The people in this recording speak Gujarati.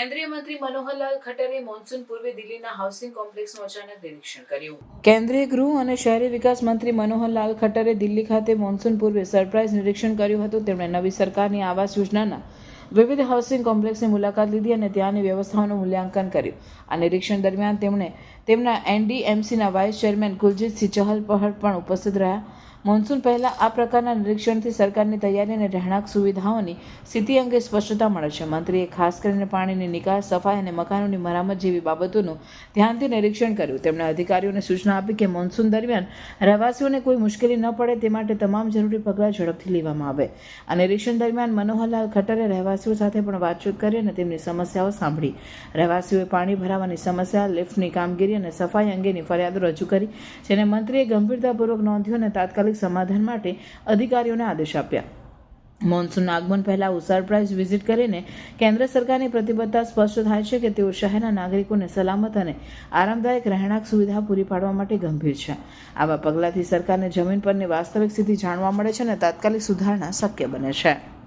કેન્દ્રીય મંત્રી મનોહરલાલ ખટ્ટરે મોન્સૂન પૂર્વે દિલ્હીના હાઉસિંગ કોમ્પ્લેક્સનું અચાનક નિરીક્ષણ કર્યું. કેન્દ્રીય ગૃહ અને શહેરી વિકાસ મંત્રી મનોહરલાલ ખટ્ટરે દિલ્હી ખાતે મોન્સૂન પૂર્વે સરપ્રાઇઝ નિરીક્ષણ કર્યું હતું. તેમણે નવી સરકારની આવાસ યોજનાના વિવિધ હાઉસિંગ કોમ્પ્લેક્સની મુલાકાત લીધી અને ત્યાંની વ્યવસ્થાઓનું મૂલ્યાંકન કર્યું. આ નિરીક્ષણ દરમિયાન તેમણે તેમના એનડીએમસીના વાઇસ ચેરમેન કુલજીતસિંહ ચહલ પહલ પણ ઉપસ્થિત રહ્યા. મોન્સૂન પહેલાં આ પ્રકારના નિરીક્ષણથી સરકારની તૈયારી અને રહેણાંક સુવિધાઓની સ્થિતિ અંગે સ્પષ્ટતા મળે છે. મંત્રીએ ખાસ કરીને પાણીની નિકાસ, સફાઈ અને મકાનોની મરામત જેવી બાબતોનું ધ્યાનથી નિરીક્ષણ કર્યું. તેમણે અધિકારીઓને સૂચના આપી કે મોન્સૂન દરમિયાન રહેવાસીઓને કોઈ મુશ્કેલી ન પડે તે માટે તમામ જરૂરી પગલાં ઝડપથી લેવામાં આવે. આ નિરીક્ષણ દરમિયાન મનોહરલાલ ખટ્ટરે રહેવાસીઓ સાથે પણ વાતચીત કરી અને તેમની સમસ્યાઓ સાંભળી. રહેવાસીઓએ પાણી ભરાવાની સમસ્યા, લિફ્ટની કામગીરી અને સફાઈ અંગેની ફરિયાદો રજૂ કરી, જેને મંત્રીએ ગંભીરતાપૂર્વક નોંધ્યું અને તાત્કાલિક સમાધાન માટે અધિકારીઓને આદેશ આપ્યા. મોન્સૂનના આગમન પહેલા ઉસાર પ્રાઇઝ વિઝિટ કરીને કેન્દ્ર સરકારની પ્રતિબદ્ધતા સ્પષ્ટ થાય છે કે તેઓ શહેરના નાગરિકોને સલામત અને આરામદાયક રહેણાંક સુવિધા પૂરી પાડવા માટે ગંભીર છે. આવા પગલાંથી સરકારને જમીન પરની વાસ્તવિક સ્થિતિ જાણવા મળે છે અને તાત્કાલિક સુધારણા શક્ય બને છે.